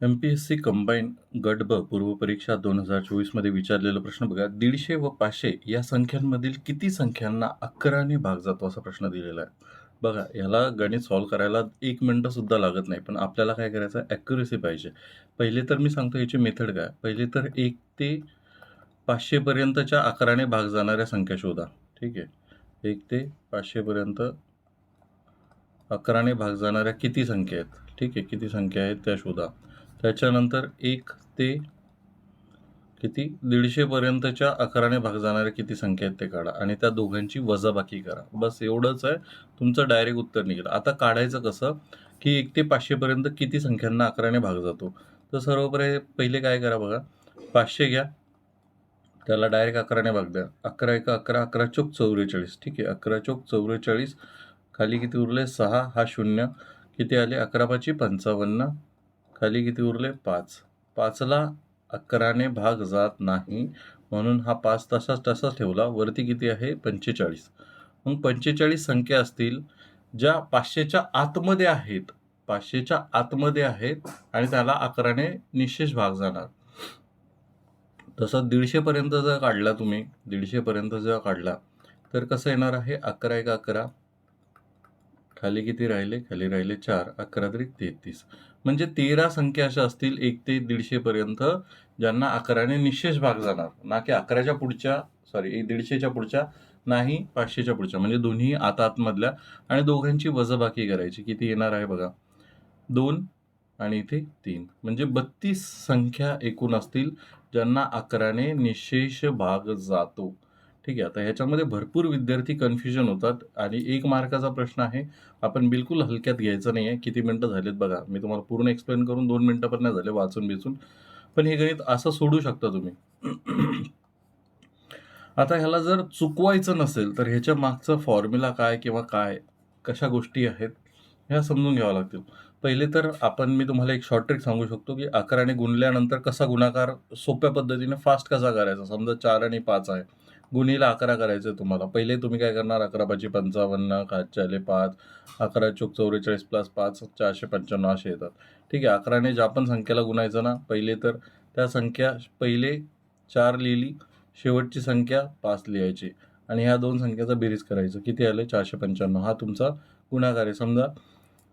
M P S C combine गट ब पूर्व परीक्षा दोन हजार चोवीसमध्ये विचारलेला प्रश्न बघा. दीडशे व पाचशे या संख्यांमधील किती संख्यांना अकराने भाग जातो असा प्रश्न दिलेला आहे. बघा याला गणित सॉल्व करायला एक मिनटं सुद्धा लागत नाही पण आपल्याला काय करायचं आहे? ॲक्युरेसी पाहिजे. पहिले तर मी सांगतो याची मेथड काय? पहिले तर एक ते पाचशेपर्यंतच्या अकराने भाग जाणाऱ्या संख्या शोधा. ठीक आहे? एक ते पाचशेपर्यंत अकराने भाग जाणाऱ्या किती संख्या आहेत? ठीक आहे किती संख्या आहेत त्या शोधा. त्याच्यानंतर एक ते किती? दीडशेपर्यंतच्या अकराने भाग जाणाऱ्या किती संख्या आहेत ते काढा आणि त्या दोघांची वजाबाकी करा. बस एवढंच आहे. तुमचं डायरेक्ट उत्तर निघेल. आता काढायचं कसं? की एक ते पाचशेपर्यंत किती संख्यांना अकराने भाग जातो? तर सर्वपरे पहिले काय करा बघा. पाचशे घ्या. त्याला डायरेक्ट अकराने भाग द्या. अकरा एक अकरा अकरा चौक चौवेचाळीस ठीक आहे. अकरा चौक चौवेचाळीस खाली किती उरले? सहा. हा शून्य. किती आले? अकरा पाची पंचावन्न. खाली किती उरले? पाच. पाचला अकराने भाग जात नाही. म्हणून हा पाच तसाच तसाच ठेवला. वरती किती आहे? पंचेचाळीस. मग पंचेचाळीस संख्या असतील ज्या पाचशेच्या आतमध्ये आहेत. पाचशेच्या आतमध्ये आहेत आणि त्याला अकराने निशेष भाग जाणार. तसं दीडशेपर्यंत जर काढला तुम्ही दीडशेपर्यंत जर काढला तर कसं येणार आहे? अकरा एक अकरा. खाली किती राहिले? खाली राहिले चार. अकरा तरी तेहतीस. म्हणजे तेरा संख्या अशा असतील एक ते दीडशेपर्यंत ज्यांना अकराने निशेष भाग जाणार. ना की अकराच्या पुढच्या सॉरी एक दीडशेच्या पुढच्या नाही पाचशेच्या पुढच्या. म्हणजे दोन्ही आता आतमधल्या आणि दोघांची वजबाकी करायची. किती येणार आहे बघा? दोन आणि इथे तीन. म्हणजे बत्तीस संख्या एकूण असतील ज्यांना अकराने निशेष भाग जातो. ठीक आहे आता ह्याच्यामध्ये भरपूर विद्यार्थी कन्फ्युजन होतात आणि एक मार्काचा प्रश्न आहे आपण बिलकुल हलक्यात घ्यायचं नाही आहे किती मिनटं झालेत बघा. मी तुम्हाला पूर्ण एक्सप्लेन करून दोन मिनटं पण नाही झाले वाचून बिचून. पण हे गणित असं सोडू शकता तुम्ही. आता ह्याला जर चुकवायचं नसेल तर ह्याच्या मागचा फॉर्म्युला काय किंवा काय कशा गोष्टी आहेत ह्या समजून घ्याव्या लागतील. पहिले तर आपण मी तुम्हाला एक शॉर्ट ट्रिक सांगू शकतो की अकराने गुणल्यानंतर कसा गुणाकार सोप्या पद्धतीने फास्ट कसा करायचा. समजा चार आणि पाच आहे. गुणीला अकरा करायचं आहे तुम्हाला. पहिले तुम्ही काय करणार? अकरा पाचशे पंचावन्न खातचे आले पाच अकरा चौक चौवेचाळीस प्लस पाच चारशे पंच्याण्णव असे येतात. ठीक आहे अकराने ज्या पण संख्येला गुणायचं ना पहिले तर त्या संख्या पहिले चार लिहिली शेवटची संख्या पाच लिहायची. आणि ह्या दोन संख्याचा बेरीज करायचं. किती आले? चारशे पंच्याण्णव. हा तुमचा गुणाकार आहे. समजा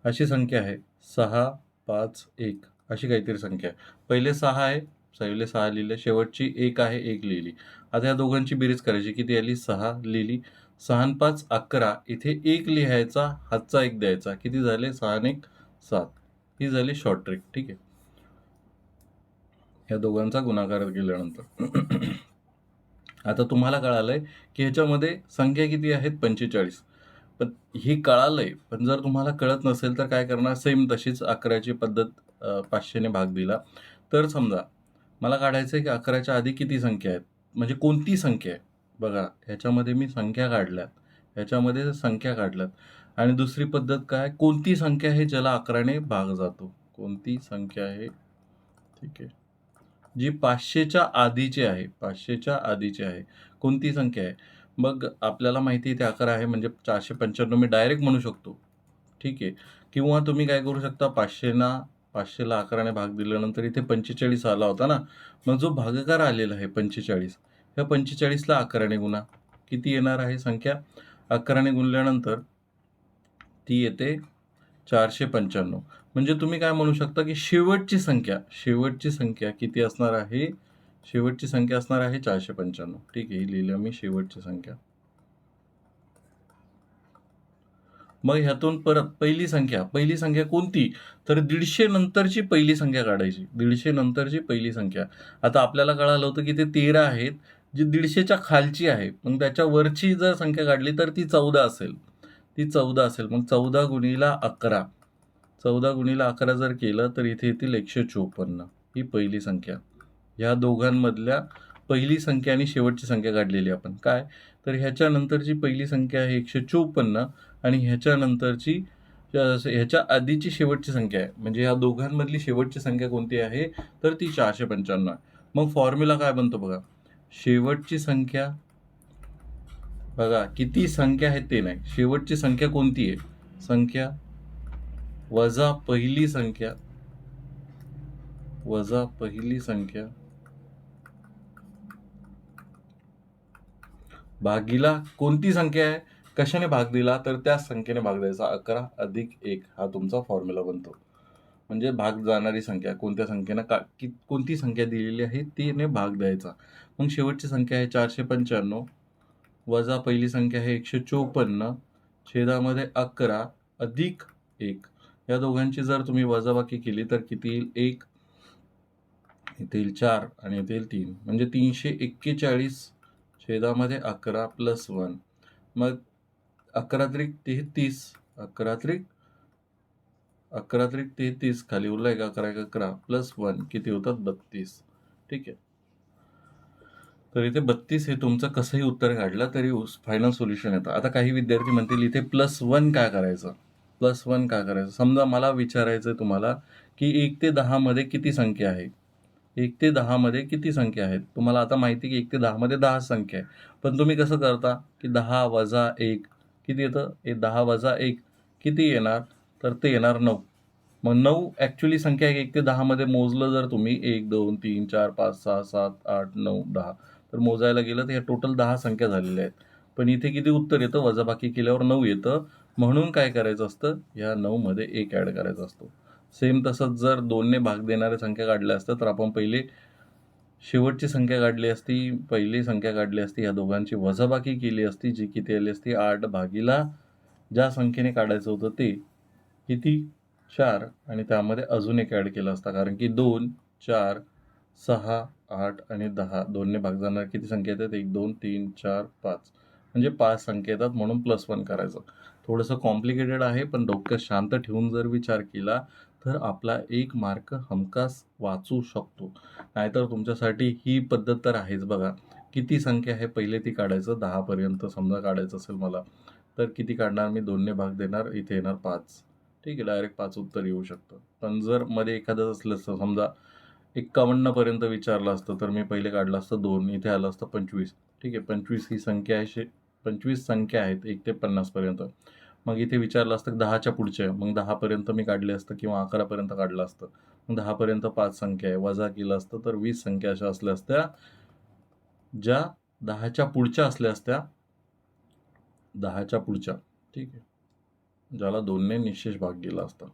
अशी संख्या आहे सहा पाच एक अशी काहीतरी संख्या आहे. पहिले सहा आहे पहिले सहा लिहिले शेवटची एक आहे एक लिहिली. आता या दोघांची बेरीज करायची किती आली? सहा लिहिली. सहा पाच अकरा. इथे एक लिहायचा हातचा एक द्यायचा. किती झाले? सहा आणि एक सात. ही झाली शॉर्ट ट्रिक ठीक आहे. या दोघांचा गुणाकार केल्यानंतर आता तुम्हाला कळालंय की ह्याच्यामध्ये संख्या किती आहेत? पंचेचाळीस. पण ही कळालंय पण जर तुम्हाला कळत नसेल तर काय करणार? सेम तशीच अकराची पद्धत पाचशेने भाग दिला. तर समजा मला काढायचं आहे की अकराच्या आधी किती संख्या आहेत? म्हणजे कोणती संख्या आहे? बघा ह्याच्यामध्ये मी संख्या काढल्यात. ह्याच्यामध्ये संख्या काढल्यात. आणि दुसरी पद्धत काय? कोणती संख्या आहे ज्याला अकराने भाग जातो? कोणती संख्या आहे? ठीक आहे. जी पाचशेच्या आधीची आहे पाचशेच्या आधीची आहे. कोणती संख्या आहे? मग आपल्याला माहिती आहे ते अकरा आहे म्हणजे चारशे पंच्याण्णव मी डायरेक्ट म्हणू शकतो. ठीक आहे. किंवा तुम्ही काय करू शकता पाचशेना पाचशेला अकराने भाग दिल्यानंतर इथे पंचेचाळीस आला होता ना. मग जो भागाकार आलेला आहे पंचेचाळीस ह्या पंचेचाळीसला अकराने गुणा. किती येणार आहे संख्या? अकराने गुणल्यानंतर ती येते चारशे पंच्याण्णव. म्हणजे तुम्ही काय म्हणू शकता की शेवटची संख्या शेवटची संख्या किती असणार आहे? शेवटची संख्या असणार आहे चारशे पंच्याण्णव. ठीक आहे ही लिहिलं मी शेवटची संख्या. मग ह्यातून परत पहिली संख्या. पहिली संख्या कोणती? तर दीडशे नंतरची पहिली संख्या काढायची. दीडशे नंतरची पहिली संख्या. आता आपल्याला कळालं होतं की ते तेरा आहेत जी दीडशेच्या खालची आहे. मग त्याच्या वरची जर संख्या काढली तर ती चौदा असेल. ती चौदा असेल. मग चौदा गुणीला अकरा. चौदा गुणीला अकरा जर केलं तर इथे येतील एकशे चोपन्न. ही पहिली संख्या. ह्या दोघांमधल्या पहिली संख्या आणि शेवटची संख्या काढलेली आपण. काय? तर ह्याच्यानंतरची पहिली संख्या आहे एकशे चोपन्न आणि ह्याच्यानंतरची ह्याच्या आधीची शेवटची संख्या आहे. म्हणजे ह्या दोघांमधली शेवटची संख्या कोणती आहे? तर ती चारशे पंच्याण्णव आहे. मग फॉर्म्युला काय बनतो बघा? शेवटची संख्या बघा किती संख्या आहे ते नाही. शेवटची संख्या कोणती आहे? संख्या वजा पहिली संख्या वजा पहिली संख्या भागीला कोणती संख्या आहे? कशाने भाग दिला? तर त्याच संख्येने भाग द्यायचा. अकरा अधिक एक हा तुमचा फॉर्म्युला बनतो. म्हणजे भाग जाणारी संख्या. कोणत्या संख्येनं का कि कोणती संख्या दिलेली आहे तिने भाग द्यायचा. मग शेवटची संख्या आहे चारशे पंच्याण्णव. वजा पहिली संख्या आहे एकशे चोपन्न. छेदामध्ये अकरा अधिक एक. या दोघांची जर तुम्ही वजाबाकी केली तर किती येईल? एक. येथे येईल चार आणि येथे येईल तीन. म्हणजे तीनशे एक्केचाळीस छेदामध्ये अकरा प्लस वन मग अकरा त्रिक तेहतीस अकरा त्रिक अकरा त्रिक तेहतीस खाली उरला एक अकरा एक अकरा. प्लस वन किती होतात? बत्तीस. ठीक आहे. तर इथे बत्तीस हे तुमचं कसंही उत्तर काढलं तरी फायनल सोल्युशन येतं. आता काही विद्यार्थी म्हणतील इथे प्लस वन काय करायचं? प्लस वन काय करायचं? समजा मला विचारायचं आहे तुम्हाला की एक ते दहामध्ये किती संख्या आहे? एक ते दहामध्ये किती संख्या आहेत? तुम्हाला आता माहिती की एक ते दहामध्ये दहा संख्या आहे. पण तुम्ही कसं करता की दहा वजा एक किती येतं? हे दहा वजा एक किती येणार? तर ते येणार नऊ. मग नऊ ॲक्च्युली संख्या आहे एक ते दहामध्ये मोजलं जर तुम्ही एक दोन तीन चार पाच सहा सात आठ नऊ दहा तर मोजायला गेलं तर ह्या टोटल दहा संख्या झालेल्या आहेत. पण इथे किती उत्तर येतं? वजाबाकी केल्यावर नऊ येतं. म्हणून काय करायचं असतं? ह्या नऊमध्ये एक ॲड करायचा असतो. सेम तसंच जर दोनने भाग देणाऱ्या संख्या काढल्या असत्या तर आपण पहिले शेवटची संख्या काढली असती पहिली संख्या काढली असती ह्या दोघांची वजाबाकी केली असती जी किती आली असती आठ भागीला ज्या संख्येने काढायचं होतं ते किती चार आणि त्यामध्ये अजून एक ॲड केला असता. कारण की दोन चार सहा आठ आणि दहा दोनने भाग जाणार किती संख्या येतात? एक दोन तीन चार पाच. म्हणजे पाच संख्या येतात म्हणून प्लस वन करायचं. थोडंसं कॉम्प्लिकेटेड आहे पण डोकं शांत ठेवून जर विचार केला तर आपला एक मार्क हमखास वाचू शकतो. नाहीतर तुमच्यासाठी ही पद्धत तर आहेच बघा. किती संख्या आहे पहिले ती काढायचं दहापर्यंत समजा काढायचं असेल मला तर किती काढणार? मी दोनने भाग देणार इथे येणार पाच. ठीक आहे डायरेक्ट पाच उत्तर येऊ शकतं. पण जर मध्ये एखादं असलं असतं समजा एक्कावन्नपर्यंत विचारलं असतं तर मी पहिले काढलं असतं दोन इथे आलं असतं पंचवीस. ठीक आहे पंचवीस ही संख्या आहे शे पंचवीस संख्या आहेत एक ते पन्नासपर्यंत मग इथे विचारलं असतं दहाच्या पुढचे मग दहापर्यंत मी काढले असतं किंवा अकरापर्यंत काढलं असतं. मग दहापर्यंत पाच संख्या आहे वजा केलं असतं तर वीस संख्या अशा असल्या असत्या. ज्या दहाच्या पुढच्या असल्या असत्या दहाच्या पुढच्या. ठीक आहे. ज्याला दोनने निशेष भाग गेला असता.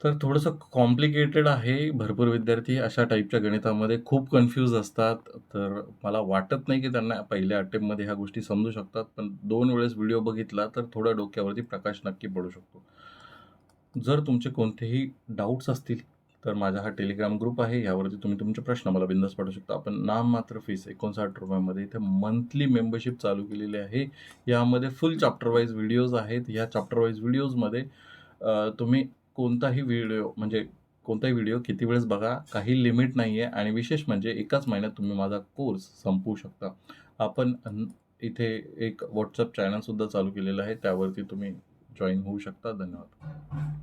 तर थोडंसं कॉम्प्लिकेटेड आहे. भरपूर विद्यार्थी अशा टाईपच्या गणितामध्ये खूप कन्फ्यूज असतात. तर मला वाटत नाही की त्यांना पहिल्या अटेम्पमध्ये ह्या गोष्टी समजू शकतात. पण दोन वेळेस व्हिडिओ बघितला तर थोडा डोक्यावरती प्रकाश नक्की पडू शकतो. जर तुमचे कोणतेही डाऊट्स असतील तर माझा हा टेलिग्राम ग्रुप आहे. यावरती तुम्ही तुमचे प्रश्न मला बिंदास पाठवू शकता. आपण नाम मात्र फीस एकोणसाठ रुपयामध्ये इथे मंथली मेंबरशिप चालू केलेली आहे. यामध्ये फुल चॅप्टर वाईज व्हिडिओज आहेत. ह्या चॅप्टर वाईज व्हिडिओजमध्ये तुम्ही कोणताही व्हिडिओ म्हणजे कोणताही व्हिडिओ किती वेळेस बघा काही लिमिट नाही आहे आणि विशेष म्हणजे एकाच महिन्यात तुम्ही माझा कोर्स संपवू शकता. आपण इथे एक व्हॉट्सअप चॅनलसुद्धा चालू केलेलं आहे त्यावरती तुम्ही जॉईन होऊ शकता. धन्यवाद.